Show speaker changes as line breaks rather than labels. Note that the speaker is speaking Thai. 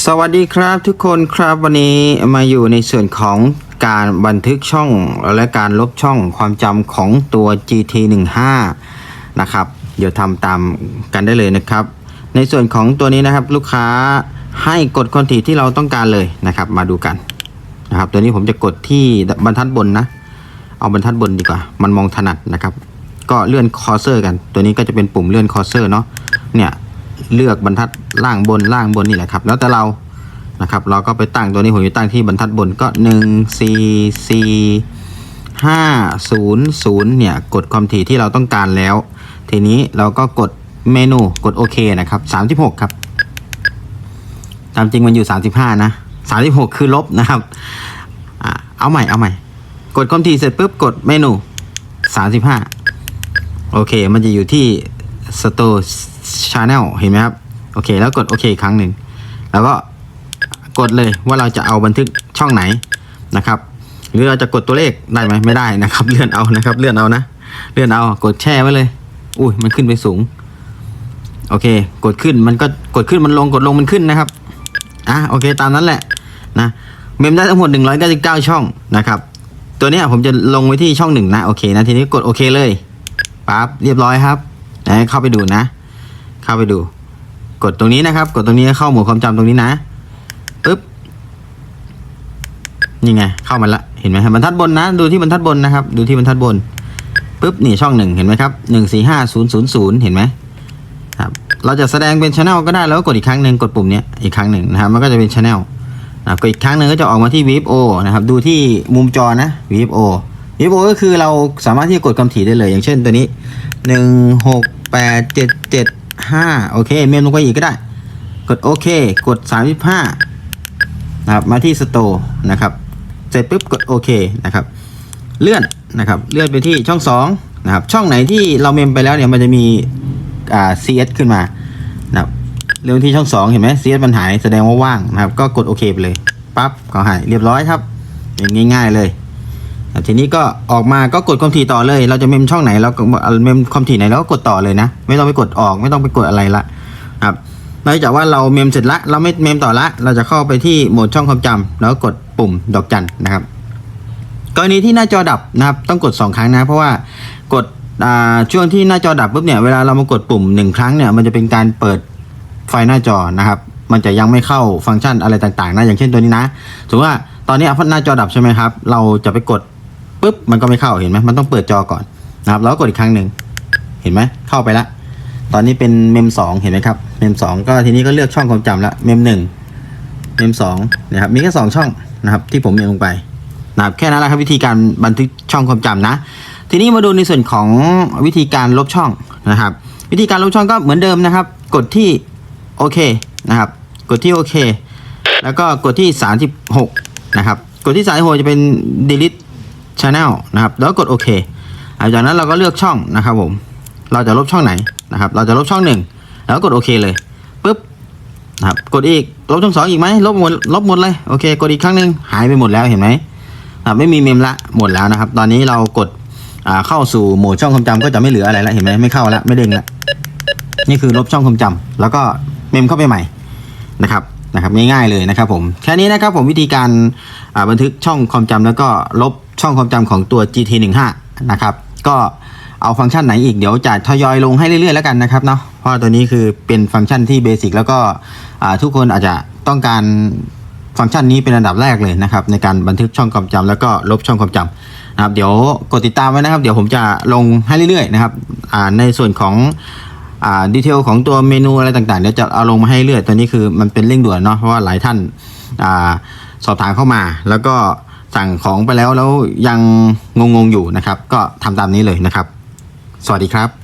สวัสดีครับทุกคนครับวันนี้มาอยู่ในส่วนของการบันทึกช่องและการลบช่องความจำของตัว GT15 นะครับ เดี๋ยวทำตามกันได้เลยนะครับ ในส่วนของตัวนี้นะครับลูกค้าให้กดคอนทีที่เราต้องการเลยนะครับ มาดูกันนะครับ ตัวนี้ผมจะกดที่บรรทัดบนนะ เอาบรรทัดบนดีกว่า มันมองถนัดนะครับ ก็เลื่อนคอร์เซอร์กัน ตัวนี้ก็จะเป็นปุ่มเลื่อนคอร์เซอร์เนาะเนี่ย เลือกบรรทัดล่างบนล่างบนนี่แหละครับ แล้วแต่เรานะครับเราก็ไปตั้งตัวนี้ผมจะตั้งที่บรรทัดบนก็หนึ่งสี่สี่ห้าศูนย์ศูนย์เนี่ยกดความถี่ที่เราต้องการแล้ว ทีนี้เราก็กดเมนูกดโอเคนะครับสามสิบหกครับ ตามจริงมันอยู่สามสิบห้านะสามสิบหกคือลบนะครับอเอาใหม่เอาใหม่ กดความถี่เสร็จปุ๊บกดเมนูสามสิบห้าโอเค มันจะอยู่ที่ Store Channel เห็นไหมครับ โอเค แล้วกดโอเคอีกครั้งหนึ่ง แล้วก็กดเลยว่าเราจะเอาบันทึกช่องไหนนะครับ หรือเราจะกดตัวเลขได้ไหมไม่ได้นะครับ เลื่อนเอานะครับ เลื่อนเอานะ เลื่อนเอากดแช่ไว้เลย อุ้ยมันขึ้นไปสูง โอเค กดขึ้นมันก็กดขึ้นมันลงกดลงมันขึ้นนะครับอะโอเค ตามนั้นแหละนะเมมได้ทั้งหมด199 ช่องนะครับ ตัวนี้ผมจะลงไว้ที่ช่องหนึ่งนะโอเคนะทีนี้กดโอเคเลยปั๊บเรียบร้อยครับ ไหนเข้าไปดูนะ เข้าไปดู กดตรงนี้นะครับ กดตรงนี้เข้าหมวดความจำตรงนี้นะปึ๊บนี่ไงเข้ามาละเห็นไหมครับบรรทัดบนนะ ดูที่บรรทัดบนนะครับ ดูที่บรรทัดบนปึ๊บนี่ช่องหนึ่งเห็นไหมครับหนึ่งสี่ห้าศูนย์ศูนย์ศูนย์เห็นไหมครับเราจะแสดงเป็นช anel ก็ได้แล้วก็กดอีกครั้งหนึ่งกดปุ่มเนี้ยอีกครั้งหนึ่งนะครับมันก็จะเป็นช anel นะกดอีกครั้งหนึ่งก็จะออกมาที่ VFO นะครับดูที่มุมจอนะ VFO VFO ก็คือเราสามารถที่จะกดคำถี่ได้เลย อย่างเช่นตัวนี้หนึ่งหก แปดเจ็ดเจ็ดห้าโอเค เมมลงไปอีกก็ได้ กดโอเค กดสามสิบห้านะครับมาที่สโตร์นะครับเสร็จปุ๊บกดโอเคนะครับ เลื่อนนะครับ เลื่อนไปที่ช่องสองนะครับ ช่องไหนที่เราเมมไปแล้วเนี่ยมันจะมีอ่า CS ขึ้นมานะครับเรื่องที่ช่องสองเห็นไหม CS มันหายแสดงว่าว่างนะครับ ก็กดโอเคไปเลยปั๊บก็หายเรียบร้อยครับอย่างง่ายๆเลย ทีนี้ก็ออกมาก็กดความถี่ต่อเลย เราจะเมมช่องไหนเราเมมความถี่ไหนเราก็กดต่อเลยนะ ไม่ต้องไปกดออกไม่ต้องไปกดอะไรละครับนอกจากว่าเราเมมเสร็จละเราไม่เมมต่อละ เราจะเข้าไปที่โหมดช่องความจำแล้วก็กดปุ่มดอกจันนะครับกรณีที่หน้าจอดับนะครับต้องกด 2 ครั้งนะ เพราะว่ากดช่วงที่หน้าจอดับปุ๊บเนี่ยเวลาเรามากดปุ่ม 1 ครั้งเนี่ยมันจะเป็นการเปิดไฟหน้าจอนะครับ มันจะยังไม่เข้าฟังก์ชันอะไรต่างๆนะอย่างเช่นตัวนี้นะสมมติว่าตอนนี้หน้าจอดับใช่ไหมครับ เราจะไปกด ปุ๊บมันก็ไม่เข้าเห็นไหมมันต้องเปิดจอก่อนนะครับแล้วกดอีกครั้งหนึ่งเห็นไหมเข้าไปละตอนนี้เป็นเมมสองเห็นไหมครับเมมสองก็ทีนี้ก็เลือกช่องความจำละเมมหนึ่งเมมสองนะครับมีแค่สองช่องนะครับที่ผมเมมลงไปนะครับแค่นั้นแหละครับวิธีการบันทึกช่องความจำนะ ทีนี้มาดูในส่วนของวิธีการลบช่องนะครับ วิธีการลบช่องก็เหมือนเดิมนะครับ กดที่โอเคนะครับ กดที่โอเคแล้วก็กดที่ 36 นะครับ กดที่36จะเป็น delete channel นะครับแล้วกดโอเคหลังจากนั้นเราก็เลือกช่องนะครับผมเราจะลบช่องไหนนะครับ เราจะลบช่องหนึ่งแล้วกดโอเคเลยปุ๊บนะครับกดอีกลบช่องสองอีกไหมลบหมดลบหมดเลยโอเคกดอีกครั้งหนึ่งหายไปหมดแล้วเห็นไหมอ่าไม่มีเมมละหมดแล้วนะครับ ตอนนี้เรากดเข้าสู่โหมดช่องความจำก็จะไม่เหลืออะไรแล้วเห็นไหมไม่เข้าแล้วไม่เด้งแล้วนี่คือลบช่องความจำแล้วก็เมมเข้าไปใหม่นะครับนะครับง่ายๆเลยนะครับผมแค่นี้นะครับผมวิธีการบันทึกช่องความจำแล้วก็ลบ ช่องความจำของตัว GT15 นะครับก็เอาฟังก์ชันไหนอีกเดี๋ยวจะทยอยลงให้เรื่อยๆแล้วกันนะครับเนาะเพราะตัวนี้คือเป็นฟังก์ชันที่เบสิกแล้วก็ทุกคนอาจจะต้องการฟังก์ชันนี้เป็นอันดับแรกเลยนะครับในการบันทึกช่องความจำแล้วก็ลบช่องความจำนะครับเดี๋ยวกดติดตามไว้นะครับ เดี๋ยวผมจะลงให้เรื่อยๆนะครับในส่วนของอดีเทลของตัวเมนูอะไรต่างๆเดี๋ยวจะเอาลงมาให้เรื่อยตัวนี้คือมันเป็นเร่งด่วนเนาะเพราะว่าหลายท่านอสอบถามเข้ามาแล้วก็ สั่งของไปแล้วแล้วยังงงๆอยู่นะครับ ก็ทำตามนี้เลยนะครับ สวัสดีครับ